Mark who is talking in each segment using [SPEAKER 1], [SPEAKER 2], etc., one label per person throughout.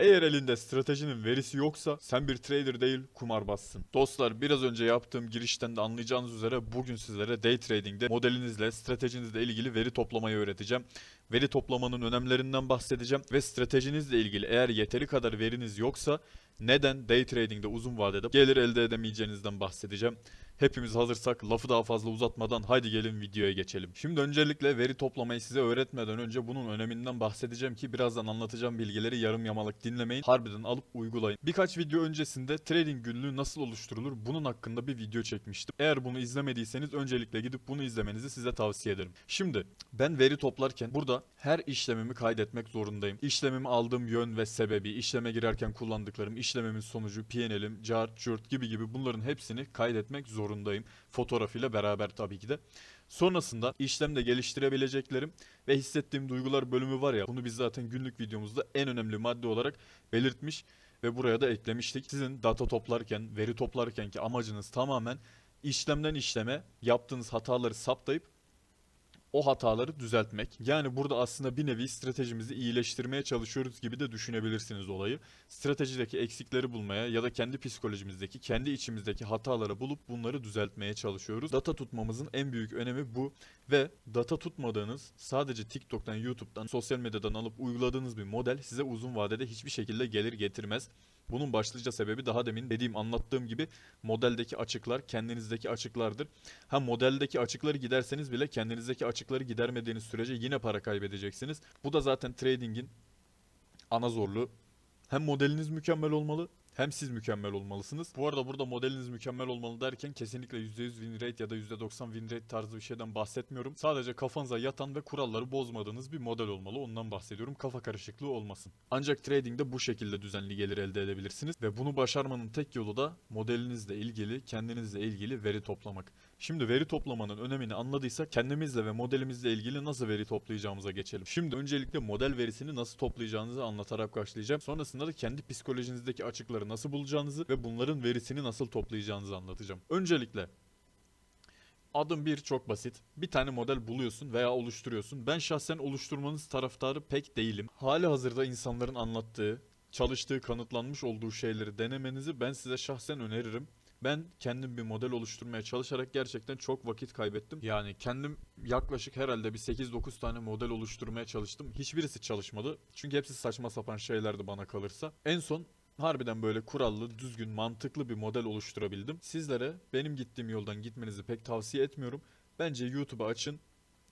[SPEAKER 1] Eğer elinde stratejinin verisi yoksa sen bir trader değil kumarbazsın. Dostlar biraz önce yaptığım girişten de anlayacağınız üzere bugün sizlere day trading'de modelinizle stratejinizle ilgili veri toplamayı öğreteceğim. Veri toplamanın önemlerinden bahsedeceğim ve stratejinizle ilgili eğer yeteri kadar veriniz yoksa neden day trading'de uzun vadede gelir elde edemeyeceğinizden bahsedeceğim. Hepimiz hazırsak lafı daha fazla uzatmadan haydi gelin videoya geçelim. Şimdi öncelikle veri toplamayı size öğretmeden önce bunun öneminden bahsedeceğim ki birazdan anlatacağım bilgileri yarım yamalık dinlemeyin. Harbiden alıp uygulayın. Birkaç video öncesinde trading günlüğü nasıl oluşturulur bunun hakkında bir video çekmiştim. Eğer bunu izlemediyseniz öncelikle gidip bunu izlemenizi size tavsiye ederim. Şimdi ben veri toplarken burada her işlemimi kaydetmek zorundayım. İşlemimi aldığım yön ve sebebi, işleme girerken kullandıklarım, işlemimin sonucu, PNL'im, cart, curt gibi gibi bunların hepsini kaydetmek zorundayım. Fotoğrafıyla beraber tabii ki de. Sonrasında işlemde geliştirebileceklerim ve hissettiğim duygular bölümü var ya bunu biz zaten günlük videomuzda en önemli madde olarak belirtmiş ve buraya da eklemiştik. Sizin data toplarken, veri toplarken ki amacınız tamamen işlemden işleme yaptığınız hataları saptayıp o hataları düzeltmek. Yani burada aslında bir nevi stratejimizi iyileştirmeye çalışıyoruz gibi de düşünebilirsiniz olayı. Stratejideki eksikleri bulmaya ya da kendi psikolojimizdeki, kendi içimizdeki hataları bulup bunları düzeltmeye çalışıyoruz. Data tutmamızın en büyük önemi bu ve data tutmadığınız sadece TikTok'tan, YouTube'dan, sosyal medyadan alıp uyguladığınız bir model size uzun vadede hiçbir şekilde gelir getirmez. Bunun başlıca sebebi daha demin dediğim anlattığım gibi modeldeki açıklar kendinizdeki açıklardır. Ha modeldeki açıkları giderseniz bile kendinizdeki açıkları gidermediğiniz sürece yine para kaybedeceksiniz. Bu da zaten trading'in ana zorluğu. Hem modeliniz mükemmel olmalı hem siz mükemmel olmalısınız. Bu arada burada modeliniz mükemmel olmalı derken kesinlikle %100 win rate ya da %90 win rate tarzı bir şeyden bahsetmiyorum. Sadece kafanıza yatan ve kuralları bozmadığınız bir model olmalı. Ondan bahsediyorum. Kafa karışıklığı olmasın. Ancak trading'de bu şekilde düzenli gelir elde edebilirsiniz ve bunu başarmanın tek yolu da modelinizle ilgili, kendinizle ilgili veri toplamak. Şimdi veri toplamanın önemini anladıysak kendimizle ve modelimizle ilgili nasıl veri toplayacağımıza geçelim. Şimdi öncelikle model verisini nasıl toplayacağınızı anlatarak başlayacağım. Sonrasında da kendi psikolojinizdeki açıkları nasıl bulacağınızı ve bunların verisini nasıl toplayacağınızı anlatacağım. Öncelikle Adım bir çok basit. Bir tane model buluyorsun veya oluşturuyorsun. Ben şahsen oluşturmanız taraftarı pek değilim. Hali hazırda insanların anlattığı, çalıştığı, kanıtlanmış olduğu şeyleri denemenizi ben size şahsen öneririm. Ben kendim bir model oluşturmaya çalışarak gerçekten çok vakit kaybettim. Yani kendim yaklaşık herhalde bir 8-9 tane model oluşturmaya çalıştım. Hiçbirisi çalışmadı. Çünkü hepsi saçma sapan şeylerdi bana kalırsa. En son harbiden böyle kurallı, düzgün, mantıklı bir model oluşturabildim. Sizlere benim gittiğim yoldan gitmenizi pek tavsiye etmiyorum. Bence YouTube'a açın.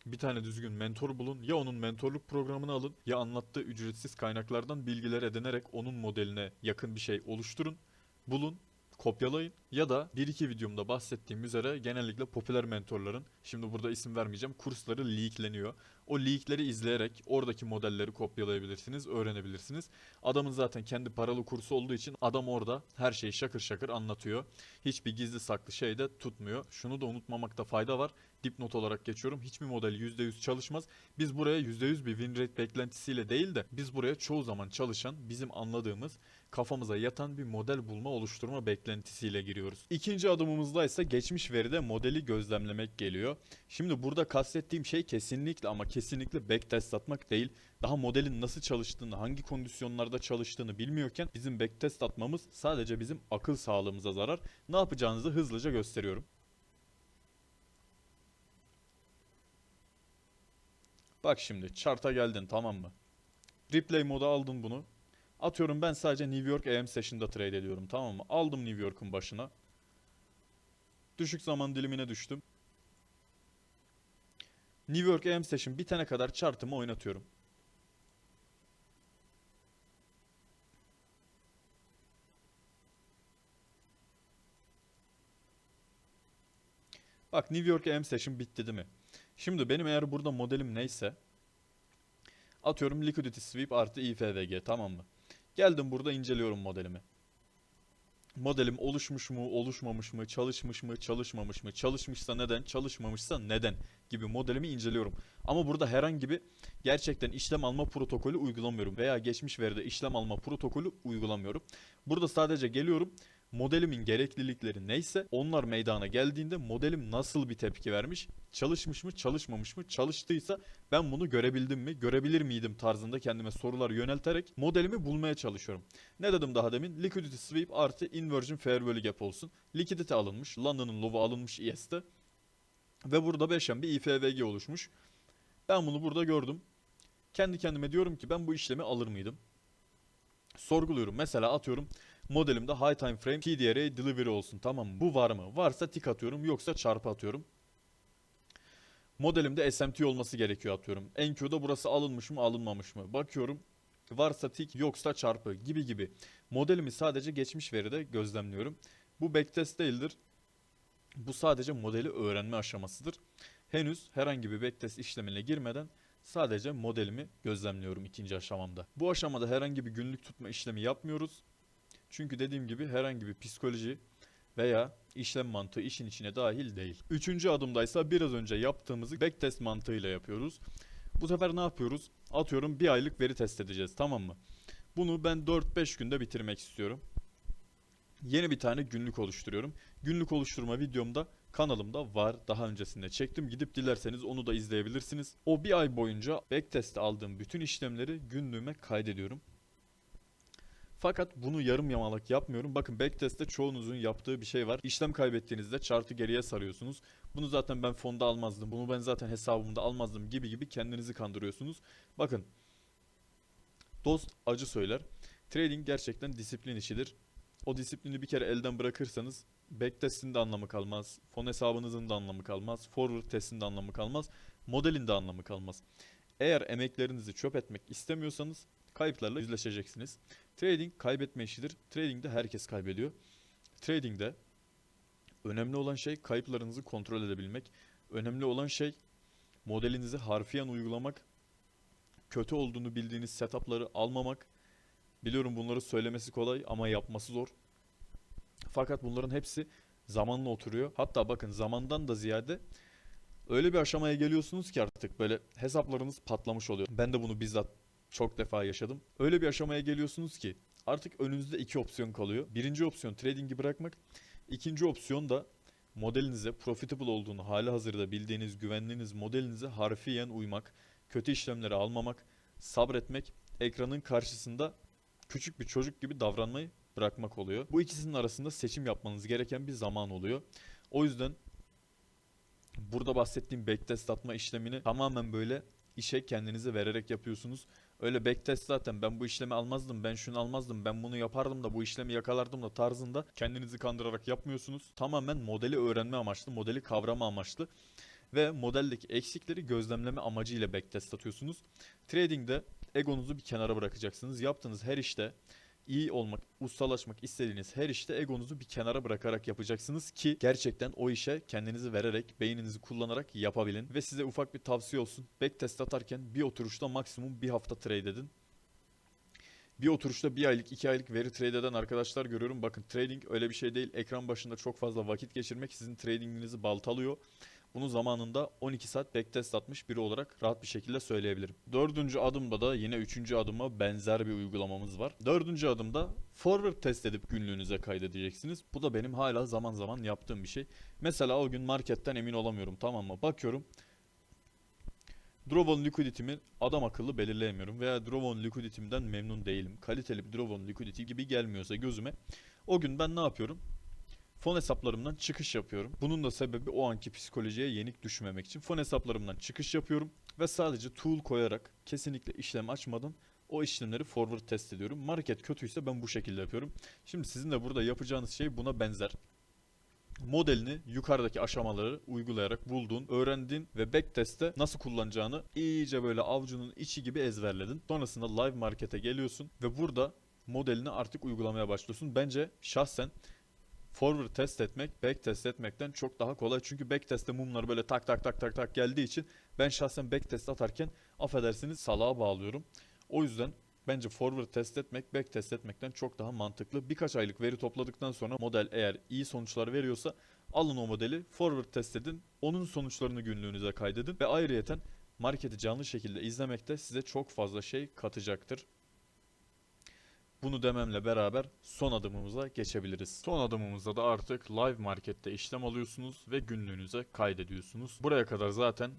[SPEAKER 1] Bir tane düzgün mentor bulun. Ya onun mentorluk programını alın ya anlattığı ücretsiz kaynaklardan bilgiler edinerek onun modeline yakın bir şey oluşturun. Bulun kopyalayın ya da bir iki videomda bahsettiğim üzere genellikle popüler mentorların şimdi burada isim vermeyeceğim kursları leakleniyor. O leakleri izleyerek oradaki modelleri kopyalayabilirsiniz, öğrenebilirsiniz. Adamın zaten kendi paralı kursu olduğu için adam orada her şeyi şakır şakır anlatıyor. Hiçbir gizli saklı şey de tutmuyor. Şunu da unutmamakta fayda var. Dipnot olarak geçiyorum. Hiçbir model %100 çalışmaz. Biz buraya %100 bir win rate beklentisiyle değil de biz buraya çoğu zaman çalışan, bizim anladığımız, kafamıza yatan bir model bulma oluşturma beklentisiyle giriyoruz. İkinci adımımızda ise geçmiş veride modeli gözlemlemek geliyor. Şimdi burada kastettiğim şey kesinlikle ama kesinlikle backtest atmak değil. Daha modelin nasıl çalıştığını, hangi kondisyonlarda çalıştığını bilmiyorken bizim backtest atmamız sadece bizim akıl sağlığımıza zarar. Ne yapacağınızı hızlıca gösteriyorum. Bak şimdi chart'a geldin tamam mı? Replay moda aldın bunu. Atıyorum ben sadece New York AM Session'da trade ediyorum tamam mı? Aldım New York'un başına. Düşük zaman dilimine düştüm. New York AM Session bitene kadar chart'ımı oynatıyorum. Bak New York AM Session bitti değil mi? Şimdi benim eğer burada modelim neyse atıyorum liquidity sweep artı IFVG tamam mı? Geldim burada inceliyorum modelimi. Modelim oluşmuş mu, oluşmamış mı, çalışmış mı, çalışmamış mı, çalışmışsa neden, çalışmamışsa neden gibi modelimi inceliyorum. Ama burada herhangi bir gerçekten işlem alma protokolü uygulamıyorum veya geçmiş veride işlem alma protokolü uygulamıyorum. Burada sadece geliyorum, Modelimin gereklilikleri neyse onlar meydana geldiğinde modelim nasıl bir tepki vermiş, çalışmış mı, çalışmamış mı, çalıştıysa ben bunu görebildim mi, görebilir miydim tarzında kendime sorular yönelterek modelimi bulmaya çalışıyorum. Ne dedim daha demin? Liquidity sweep artı inversion fair value gap olsun. Liquidity alınmış, London'ın low'u alınmış ES'te ve burada 5 bir IFVG oluşmuş. Ben bunu burada gördüm. Kendi kendime diyorum ki ben bu işlemi alır mıydım? Sorguluyorum. Mesela atıyorum modelimde high time frame TDRA delivery olsun tamam? Bu var mı? Varsa tik atıyorum yoksa çarpı atıyorum. Modelimde SMT olması gerekiyor atıyorum. NQ'da burası alınmış mı alınmamış mı? Bakıyorum varsa tik yoksa çarpı gibi gibi. Modelimi sadece geçmiş veride gözlemliyorum. Bu backtest değildir. Bu sadece modeli öğrenme aşamasıdır. Henüz herhangi bir backtest işlemine girmeden sadece modelimi gözlemliyorum ikinci aşamamda. Bu aşamada herhangi bir günlük tutma işlemi yapmıyoruz. Çünkü dediğim gibi herhangi bir psikoloji veya işlem mantığı işin içine dahil değil. Üçüncü adımdaysa biraz önce yaptığımızı backtest mantığıyla yapıyoruz. Bu sefer ne yapıyoruz? Atıyorum bir aylık veri test edeceğiz tamam mı? Bunu ben 4-5 günde bitirmek istiyorum. Yeni bir tane günlük oluşturuyorum. Günlük oluşturma videomda kanalımda var. Daha öncesinde çektim. Gidip dilerseniz onu da izleyebilirsiniz. O bir ay boyunca backtest'te aldığım bütün işlemleri günlüğüme kaydediyorum. Fakat bunu yarım yamalak yapmıyorum. Bakın backtest'te çoğunuzun yaptığı bir şey var. İşlem kaybettiğinizde chart'ı geriye sarıyorsunuz. Bunu zaten ben fonda almazdım. Bunu ben zaten hesabımda almazdım gibi gibi kendinizi kandırıyorsunuz. Bakın. Dost acı söyler. Trading gerçekten disiplin işidir. O disiplini bir kere elden bırakırsanız backtest'in de anlamı kalmaz. Fon hesabınızın da anlamı kalmaz. Forward test'in de anlamı kalmaz. Modelin de anlamı kalmaz. Eğer emeklerinizi çöp etmek istemiyorsanız kayıplarla yüzleşeceksiniz. Trading kaybetme işidir. Trading'de herkes kaybediyor. Trading'de önemli olan şey kayıplarınızı kontrol edebilmek. Önemli olan şey modelinizi harfiyen uygulamak. Kötü olduğunu bildiğiniz setup'ları almamak. Biliyorum bunları söylemesi kolay ama yapması zor. Fakat bunların hepsi zamanla oturuyor. Hatta bakın zamandan da ziyade öyle bir aşamaya geliyorsunuz ki artık böyle hesaplarınız patlamış oluyor. Ben de bunu bizzat çok defa yaşadım. Öyle bir aşamaya geliyorsunuz ki artık önünüzde iki opsiyon kalıyor. Birinci opsiyon trading'i bırakmak. İkinci opsiyon da modelinize profitable olduğunu hali hazırda bildiğiniz güvendiğiniz modelinize harfiyen uymak, kötü işlemleri almamak, sabretmek, ekranın karşısında küçük bir çocuk gibi davranmayı bırakmak oluyor. Bu ikisinin arasında seçim yapmanız gereken bir zaman oluyor. O yüzden burada bahsettiğim backtest atma işlemini tamamen böyle işe kendinizi vererek yapıyorsunuz. Öyle backtest zaten ben bu işlemi almazdım, ben şunu almazdım, ben bunu yapardım da bu işlemi yakalardım da tarzında kendinizi kandırarak yapmıyorsunuz. Tamamen modeli öğrenme amaçlı, modeli kavrama amaçlı ve modeldeki eksikleri gözlemleme amacıyla backtest atıyorsunuz. Trading'de egonuzu bir kenara bırakacaksınız. Yaptığınız her işte iyi olmak, ustalaşmak istediğiniz her işte egonuzu bir kenara bırakarak yapacaksınız ki gerçekten o işe kendinizi vererek, beyninizi kullanarak yapabilin. Ve size ufak bir tavsiye olsun. Backtest atarken bir oturuşta maksimum bir hafta trade edin. Bir oturuşta bir aylık, iki aylık veri trade eden arkadaşlar görüyorum. Bakın trading öyle bir şey değil. Ekran başında çok fazla vakit geçirmek sizin tradinginizi baltalıyor. Bunu zamanında 12 saat backtest atmış biri olarak rahat bir şekilde söyleyebilirim. Dördüncü adımda da yine üçüncü adıma benzer bir uygulamamız var. Dördüncü adımda forward test edip günlüğünüze kaydedeceksiniz. Bu da benim hala zaman zaman yaptığım bir şey. Mesela o gün marketten emin olamıyorum tamam mı? Bakıyorum Drawon liquidity'mi adam akıllı belirleyemiyorum veya Drawon liquidity'mden memnun değilim. Kaliteli bir Drawon liquidity gibi gelmiyorsa gözüme o gün ben ne yapıyorum? Fon hesaplarımdan çıkış yapıyorum. Bunun da sebebi o anki psikolojiye yenik düşmemek için. Fon hesaplarımdan çıkış yapıyorum ve sadece tool koyarak kesinlikle işlem açmadan o işlemleri forward test ediyorum. Market kötüyse ben bu şekilde yapıyorum. Şimdi sizin de burada yapacağınız şey buna benzer. Modelini yukarıdaki aşamaları uygulayarak bulduğun, öğrendiğin ve backtest'te nasıl kullanacağını iyice böyle avcunun içi gibi ezberledin. Sonrasında live markete geliyorsun ve burada modelini artık uygulamaya başlıyorsun. Bence şahsen forward test etmek back test etmekten çok daha kolay. Çünkü back testte mumlar böyle tak tak tak tak tak geldiği için ben şahsen back test atarken affedersiniz salağa bağlıyorum. O yüzden bence forward test etmek back test etmekten çok daha mantıklı. Birkaç aylık veri topladıktan sonra model eğer iyi sonuçlar veriyorsa alın o modeli forward test edin. Onun sonuçlarını günlüğünüze kaydedin ve ayrıyeten marketi canlı şekilde izlemek de size çok fazla şey katacaktır. Bunu dememle beraber son adımımıza geçebiliriz. Son adımımızda da artık live markette işlem alıyorsunuz ve günlüğünüze kaydediyorsunuz. Buraya kadar zaten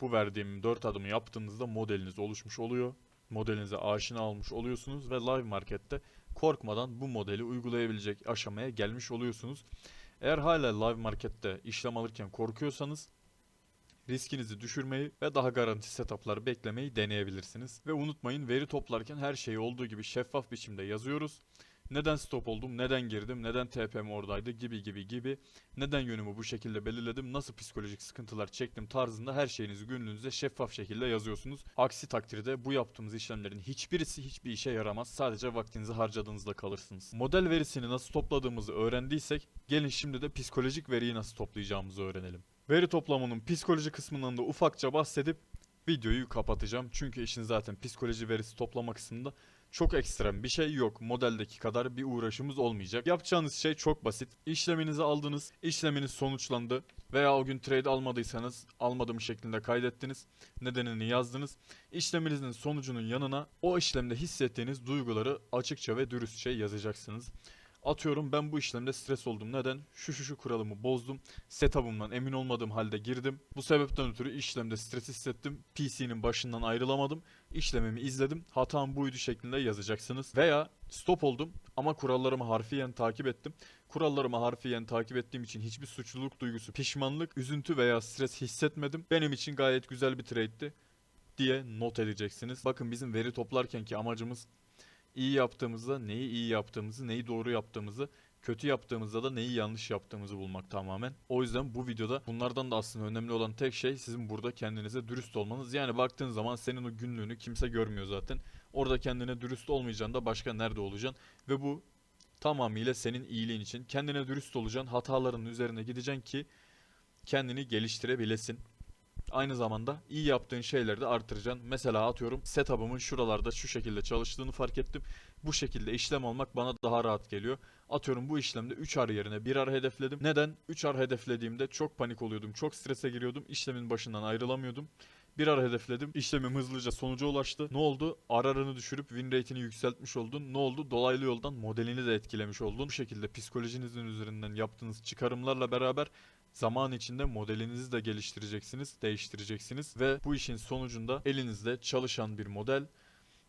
[SPEAKER 1] bu verdiğim 4 adımı yaptığınızda modeliniz oluşmuş oluyor. Modelinize aşina olmuş oluyorsunuz ve live markette korkmadan bu modeli uygulayabilecek aşamaya gelmiş oluyorsunuz. Eğer hala live markette işlem alırken korkuyorsanız riskinizi düşürmeyi ve daha garanti setuplar beklemeyi deneyebilirsiniz. Ve unutmayın veri toplarken her şeyi olduğu gibi şeffaf biçimde yazıyoruz. Neden stop oldum, neden girdim, neden TP'm oradaydı gibi gibi gibi. Neden yönümü bu şekilde belirledim, nasıl psikolojik sıkıntılar çektim tarzında her şeyinizi günlüğünüze şeffaf şekilde yazıyorsunuz. Aksi takdirde bu yaptığımız işlemlerin hiçbirisi hiçbir işe yaramaz. Sadece vaktinizi harcadığınızda kalırsınız. Model verisini nasıl topladığımızı öğrendiysek gelin şimdi de psikolojik veriyi nasıl toplayacağımızı öğrenelim. Veri toplamanın psikoloji kısmından da ufakça bahsedip videoyu kapatacağım. Çünkü işin zaten psikoloji verisi toplama kısmında çok ekstrem bir şey yok. Modeldeki kadar bir uğraşımız olmayacak. Yapacağınız şey çok basit. İşleminizi aldınız, işleminiz sonuçlandı veya o gün trade almadıysanız almadım şeklinde kaydettiniz. Nedenini yazdınız. İşleminizin sonucunun yanına o işlemde hissettiğiniz duyguları açıkça ve dürüstçe yazacaksınız. Atıyorum ben bu işlemde stres oldum. Neden? Şu şu şu kuralımı bozdum. Setup'ımdan emin olmadığım halde girdim. Bu sebepten ötürü işlemde stres hissettim. PC'nin başından ayrılamadım. İşlemimi izledim. Hatam buydu şeklinde yazacaksınız. Veya stop oldum ama kurallarımı harfiyen takip ettim. Kurallarımı harfiyen takip ettiğim için hiçbir suçluluk duygusu, pişmanlık, üzüntü veya stres hissetmedim. Benim için gayet güzel bir trade'ti diye not edeceksiniz. Bakın bizim veri toplarkenki amacımız iyi yaptığımızda neyi iyi yaptığımızı, neyi doğru yaptığımızı, kötü yaptığımızda da neyi yanlış yaptığımızı bulmak tamamen. O yüzden bu videoda bunlardan da aslında önemli olan tek şey sizin burada kendinize dürüst olmanız. Yani baktığın zaman senin o günlüğünü kimse görmüyor zaten. Orada kendine dürüst olmayacaksın da başka nerede olacaksın? Ve bu tamamıyla senin iyiliğin için. Kendine dürüst olacaksın, hataların üzerine gideceksin ki kendini geliştirebilesin. Aynı zamanda iyi yaptığın şeyleri de artıracaksın. Mesela atıyorum setup'ımın şuralarda şu şekilde çalıştığını fark ettim. Bu şekilde işlem almak bana daha rahat geliyor. Atıyorum bu işlemde 3 ar yerine 1 ar hedefledim. Neden? 3 ar hedeflediğimde çok panik oluyordum. Çok strese giriyordum. İşlemin başından ayrılamıyordum. Bir ar hedefledim. İşlemim hızlıca sonuca ulaştı. Ne oldu? Ararını düşürüp win rate'ini yükseltmiş oldun. Ne oldu? Dolaylı yoldan modelini de etkilemiş oldun. Bu şekilde psikolojinizin üzerinden yaptığınız çıkarımlarla beraber Zaman içinde modelinizi de geliştireceksiniz, değiştireceksiniz ve bu işin sonucunda elinizde çalışan bir model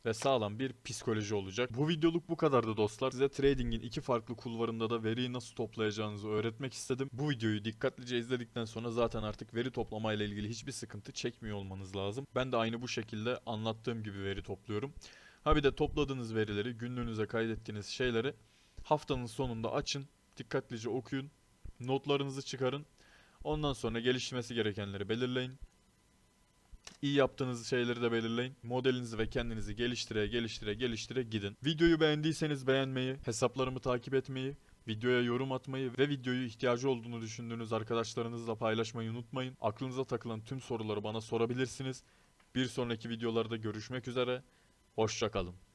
[SPEAKER 1] ve sağlam bir psikoloji olacak. Bu videoluk bu kadardı dostlar. Size trading'in iki farklı kulvarında da veriyi nasıl toplayacağınızı öğretmek istedim. Bu videoyu dikkatlice izledikten sonra zaten artık veri toplama ile ilgili hiçbir sıkıntı çekmiyor olmanız lazım. Ben de aynı bu şekilde anlattığım gibi veri topluyorum. Ha bir de topladığınız verileri, günlüğünüze kaydettiğiniz şeyleri haftanın sonunda açın, dikkatlice okuyun notlarınızı çıkarın. Ondan sonra gelişmesi gerekenleri belirleyin. İyi yaptığınız şeyleri de belirleyin. Modelinizi ve kendinizi geliştire geliştire geliştire gidin. Videoyu beğendiyseniz beğenmeyi, hesaplarımı takip etmeyi, videoya yorum atmayı ve videoyu ihtiyacı olduğunu düşündüğünüz arkadaşlarınızla paylaşmayı unutmayın. Aklınıza takılan tüm soruları bana sorabilirsiniz. Bir sonraki videolarda görüşmek üzere. Hoşçakalın.